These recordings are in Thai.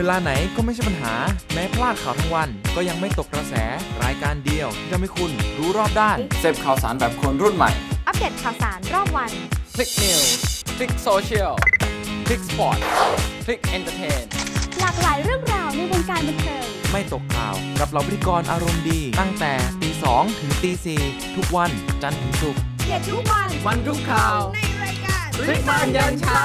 เวลาไหนก็ไม่ใช่ปัญหา แม้พลาดข่าวทั้งวัน ก็ยังไม่ตกกระแสรายการเดียวที่ทำให้คุณรู้รอบด้าน เสพข่าวสารแบบคนรุ่นใหม่ อัปเดตข่าวสารรอบวัน คลิกนิวคลิกโซเชียลคลิกสปอร์ตคลิกเอนเตอร์เทนหลากหลายเรื่องราวในวงการบันเทิงไม่ตกข่าวกับเราพิธีกรอารมณ์ดี ตั้งแต่ตีสองถึงตีสี่ทุกวันจันทร์ถึงศุกร์เด็ดทุกวันวันทุกข่าวในรายการคลิกบ้านยันเช้า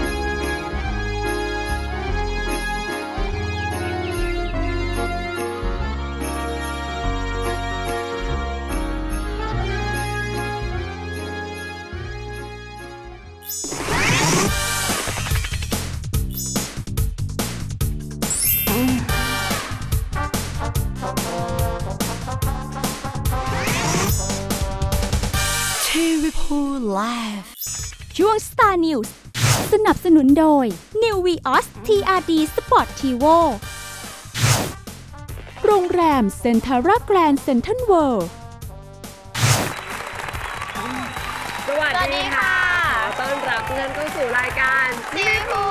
ทีวีพูไลฟ์ช่วง Star News สนับสนุนโดย New Vios TRD Sport Tivo โรงแรมเซ็นทาร่าแกรนด์เซ็นทรัลเวิลด์สวัสดีค่ะข อต้อนรับทุกท่านเข้าสู่รายการซีฟู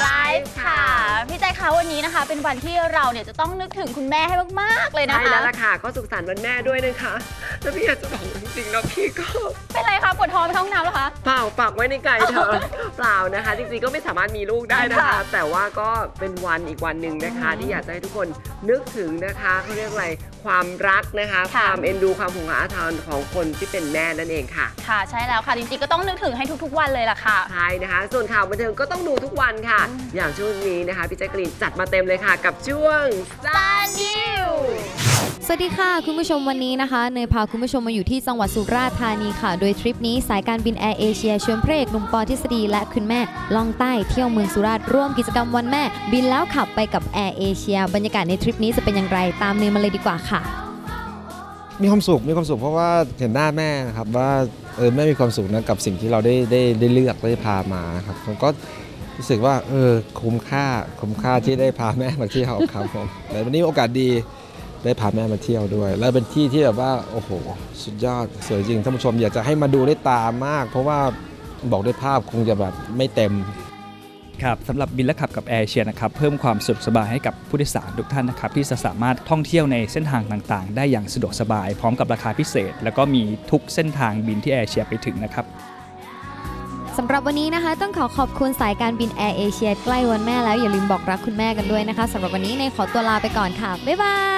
ไลฟ์ค่ะ พี่ใจคะวันนี้นะคะ เป็นวันที่เราเนี่ยจะต้องนึกถึงคุณแม่ให้มากๆเลยนะใช่คะแล้วล่ะค่ะ ก็สุขสันต์วันแม่ด้วยนะคะ แล้วพี่อยากจะบอกจริงๆแล้วพี่ก็ เป็นไรคะปวดท้องไปเข้าห้องน้ำแล้วคะเปล่าฝากไว้ในไก่เธอเปล่านะคะ จริงๆก็ไม่สามารถมีลูกได้นะคะค่ะแต่ว่าก็เป็นวันอีกวันหนึ่งนะคะ ที่อยากจะให้ทุกคนนึกถึงนะคะเขาเรียกอะไรความรักนะคะความเอ็นดูความหงอาทานของคนที่เป็นแม่นั่นเองค่ะ ค่ะใช่แล้วค่ะ จริงๆ ก็ต้องนึกถึงให้ทุกๆ วันเลยล่ะค่ะ ใช่นะคะ ส่วนข่าวบันเทิงก็ต้องดูทุกวันค่ะ อย่างช่วงนี้นะคะ พี่แจ๊กกรีนจัดมาเต็มเลยค่ะ กับช่วง Star News สวัสดีค่ะ คุณผู้ชมวันนี้นะคะเนยพาคุณผู้ชมมาอยู่ที่จังหวัดสุราษฎร์ธานีค่ะ โดยทริปนี้สายการบินแอร์เอเชียชวนพระเอกหนุ่มปอทฤษฎีและคุณแม่ล่องใต้เที่ยวเมืองสุราษฎร์ร่วมกิจกรรมวันแม่ บินแล้วขับไปกับแอร์เอเชียบรรยากาศในทริปนี้จะเป็นอย่างไรตามเนยมาเลยดีกว่าค่ะ มีความสุขมีความสุขเพราะว่าเห็นหน้าแม่นะครับว่าเออแม่มีความสุขนะกับสิ่งที่เราได้ได้ได้เลือกได้พามาครับผมก็รู้สึกว่าเออคุ้มค่าคุ้มค่าที่ได้พาแม่มาเที่ยวครับผมแต่วันนี้โอกาสดี ได้พาแม่มาเที่ยวด้วย แล้วเป็นที่ที่แบบว่าโอ้โห สุดยอดสวยจริงท่านผู้ชมอยากจะให้มาดูได้วยตามาก เพราะว่าบอกด้วยภาพคงจะแบบไม่เต็มครับสำหรับบินและขับกับแอร์เอเชียนะครับเพิ่มความสะดวกสบายให้กับผู้โดยสารทุกท่านนะครับที่จะสามารถท่องเที่ยวในเส้นทางต่างๆ ได้อย่างสะดวกสบาย พร้อมกับราคาพิเศษ แล้วก็มีทุกเส้นทางบินที่แอร์เอเชียไปถึงนะครับสำหรับวันนี้นะคะ ต้องขอขอบคุณสายการบินแอร์เอเชียใกล้วันแม่แล้วอย่าลืมบอกรักคุณแม่กันด้วยนะคะสำหรับวันนี้เนยขอตัวลาไปก่อนค่ะบ๊ายบายเ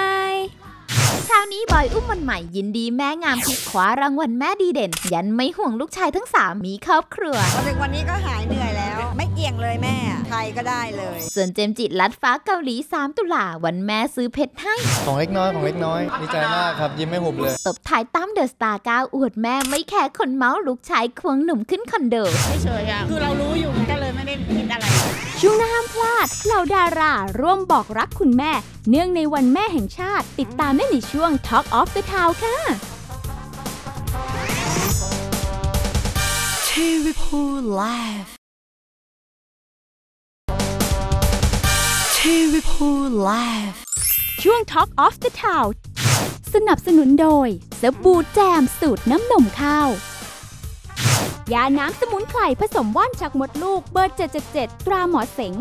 ช้านี้บอยอุ้มวันใหม่ยินดีแม่งามที่คว้ารางวัลแม่ดีเด่น ยันไม่ห่วงลูกชายทั้งสามมีครอบครัวพอถึงวันนี้ก็หายเหนื่อยแล้ว ไม่เกี่ยงเลยแม่ใครก็ได้เลย ส่วนเจมส์จิลัดฟ้าเกาหลี 3 ตุลาวันแม่ซื้อเพชรให้ ของเล็กน้อยของเล็กน้อยดีใจมากครับยิ้มไม่หุบเลยตบท้ายตั้มเดอะสตาร์ก้าอวดแม่ไม่แคร์คนเมาส์ลูกชายควงหนุ่มขึ้นคอนโดเฉยๆอะคือเรารู้อยู่ก็เลยไม่ได้คิดอะไร ช่วงหน้าห้ามพลาดเหล่าดาราร่วมบอกรักคุณแม่ เนื่องในวันแม่แห่งชาติ ติดตามได้ในช่วง Talk of the Town ค่ะทีวีพูไลฟ์ทีวีพูไลฟ์ช่วง Talk of the Town สนับสนุนโดยสบู่แจมสูตรน้ำนมข้าว ยาน้ำสมุนไพรผสมว่านจากมดลูกเบอร์ 777 ตราหมอเสง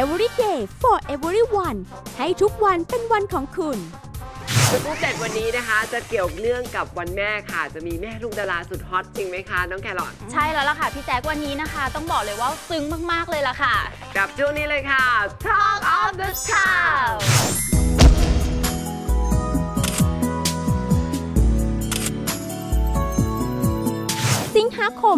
Every day for everyone ให้ทุกวันเป็นวันของคุณสกู๊ปเด็ดวันนี้นะคะ จะเกี่ยวเนื่องกับวันแม่ค่ะ จะมีแม่ลูกดาราสุดฮอตจริงไหมคะ น้องแครอทใช่แล้วล่ะค่ะ พี่แจ๊ควันนี้นะคะ ต้องบอกเลยว่าซึ้งมาก ๆ เลยล่ะค่ะ กับช่วงนี้เลยค่ะ Talk of the Town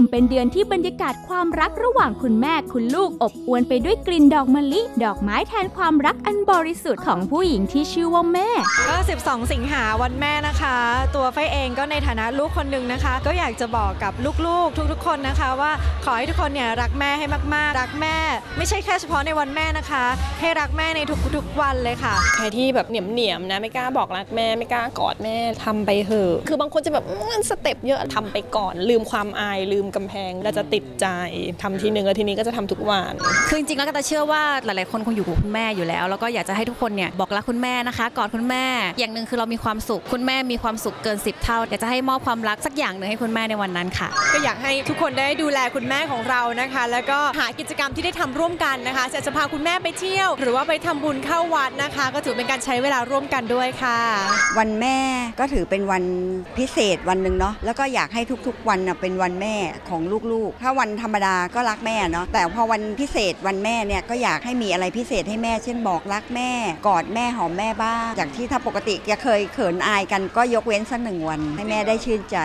มเป็นเดือนที่บรรยากาศความรักระหว่างคุณแม่คุณลูกอบอวลไปด้วยกลิ่นดอกมะลิ ดอกไม้แทนความรักอันบริสุทธิ์ของผู้หญิงที่ชื่อว่าแม่ ก็ 12 สิงหาวันแม่นะคะ ตัวไฟเองก็ในฐานะลูกคนหนึ่งนะคะ ก็อยากจะบอกกับลูกๆ ทุกๆ คนนะคะ ว่าขอให้ทุกคนเนี่ยรักแม่ให้มากๆ รักแม่ ไม่ใช่แค่เฉพาะในวันแม่นะคะ ให้รักแม่ในทุกๆวันเลยค่ะใครที่แบบเหนียมเหนียมๆนะไม่กล้าบอกรักแม่ไม่กล้ากอดแม่ทำไปเถอะคือบางคนจะแบบอื้อสเต็ปเยอะทำไปก่อน ลืมความอายลืมกำแพงแล้วจะติดใจทำทีหนึ่งแล้วทีนี้ก็จะทำทุกวัน คือจริงๆแล้วก็จะเชื่อว่าหลายๆคนคงอยู่กับคุณแม่อยู่แล้ว แล้วก็อยากจะให้ทุกคนเนี่ยบอกรักคุณแม่นะคะกอดคุณแม่ อย่างหนึ่งคือเรามีความสุขคุณแม่มีความสุขเกิน 10 เท่าอยากจะให้มอบความรักสักอย่างหนึ่งให้คุณแม่ในวันนั้นค่ะ ก็อยากให้ทุกคนได้ดูแลคุณแม่ของเรานะคะ แล้วก็หากิจกรรมที่ได้ทำร่วมกันนะคะจะจะพาคุณแม่ไปเที่ยว หรือว่าไปทำบุญเข้าวัดนะคะ ก็ถือเป็นการใช้เวลาร่วมกันด้วยค่ะ วันแม่ก็ถือเป็นวันพิเศษวันหนึ่งเนาะแล้วก็อยากให้ทุกๆวันน่ะเป็นวันแม่ของลูกๆ ถ้าวันธรรมดาก็รักแม่เนาะแต่พอวันพิเศษวันแม่เนี่ยก็อยากให้มีอะไรพิเศษให้แม่ เช่นบอกรักแม่ กอดแม่หอมแม่บ้าง จากที่ถ้าปกติจะเคยเขินอายกันก็ยกเว้นสักหนึ่งวัน ให้แม่ได้ชื่นใจ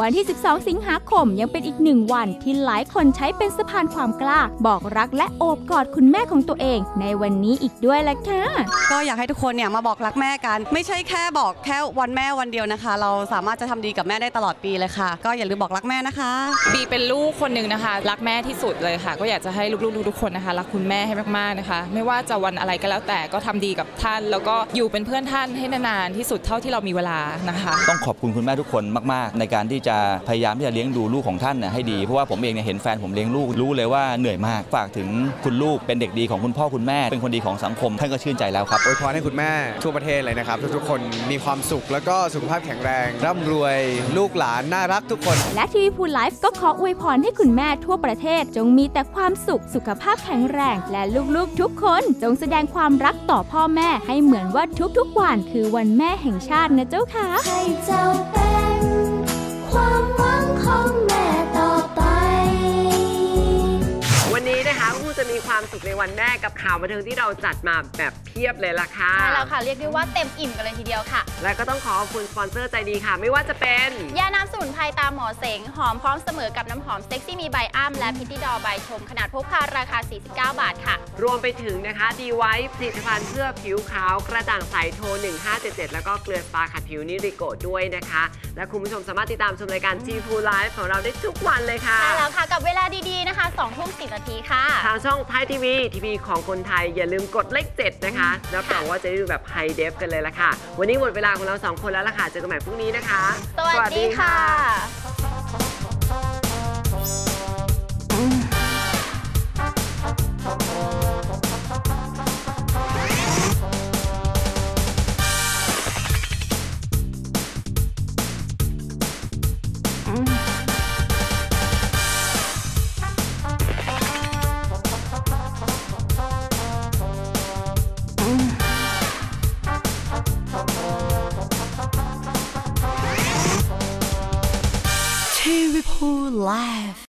วันที่ 12 สิงหาคมยังเป็นอีกหนึ่งวันที่หลายคนใช้เป็นสะพานความกล้า บอกรักและโอบกอดคุณแม่ของตัวเอง ในวันนี้อีกด้วยละค่ะ ก็อยากให้ทุกคนเนี่ยมาบอกรักแม่กัน ไม่ใช่แค่บอกแค่วันแม่วันเดียวนะคะ เราสามารถจะทำดีกับแม่ได้ตลอดปีเลยค่ะ ก็อย่าลืมบอกรักแม่นะคะบีเป็นลูกคนหนึ่งนะคะ รักแม่ที่สุดเลยค่ะ ก็อยากจะให้ลูกๆทุกๆคนนะคะ รักคุณแม่ให้มากๆนะคะ ไม่ว่าจะวันอะไรก็แล้วแต่ก็ทำดีกับท่าน แล้วก็อยู่เป็นเพื่อนท่านให้นานๆที่สุดเท่าที่เรามีเวลานะคะ ต้องขอบคุณคุณแม่ทุกคนมากๆ ในการที่จะพยายามที่จะเลี้ยงดูลูกของท่านน่ะให้ดีเพราะว่าผมเองเนี่ยเห็นแฟนผมเลี้ยงลูกรู้เลยว่าเหนื่อยมากฝากถึงคุณลูกเป็นเด็กดีของคุณพ่อคุณแม่ เป็นคนดีของสังคม ท่านก็ชื่นใจแล้วครับอวยพรให้คุณแม่ทั่วประเทศเลยนะครับทุกๆคนมีความสุขแล้วก็สุขภาพแข็งแรงร่ำรวย ลูกหลานน่ารักทุกคน และทีวีพูลไลฟ์ก็ขออวยพรให้คุณแม่ทั่วประเทศ จงมีแต่ความสุขสุขภาพแข็งแรง และลูกๆทุกคน จงแสดงความรักต่อพ่อแม่ให้เหมือนว่าทุกๆวันคือวันแม่แห่งชาตินะเจ้าค่ะให้เจ้าเป็นความ จะมีความสุขในวันแม่กับข่าวบันเทิงที่เราจัดมาแบบเพียบเลยล่ะค่ะ ใช่แล้วค่ะ เรียกได้ว่าเต็มอิ่มกันเลยทีเดียวค่ะ และก็ต้องขอขอบคุณสปอนเซอร์ใจดีค่ะ ไม่ว่าจะเป็น ยาน้ำสมุนไพรตามหมอเสง หอมพร้อมเสมอกับน้ำหอมเซ็กซี่มีใบอ้ำและพิตตี้ดอใบชม ขนาดพกพาราคา 49 บาทค่ะ รวมไปถึงนะคะดีไวท์ผลิตภัณฑ์เพื่อผิวขาวกระจ่างใสโทร 1577 แล้วก็เกลือสปาขัดผิวนิริโกะด้วยนะคะ และคุณผู้ชมสามารถติดตามชมรายการ G2 Live ของเราได้ทุกวันเลยค่ะ ใช่แล้วค่ะ กับเวลาดีๆนะคะ2ทุ่ม10นาทีค่ะ ทางช่องไทยทีวีทีวีของคนไทย อย่าลืมกดเลข7นะคะรับรองว่าจะได้ดูแบบไฮเดฟกันเลยละค่ะ วันนี้หมดเวลาของเราสองคนแล้วล่ะค่ะเจอกันใหม่พรุ่งนี้นะคะ สวัสดีค่ะ alive.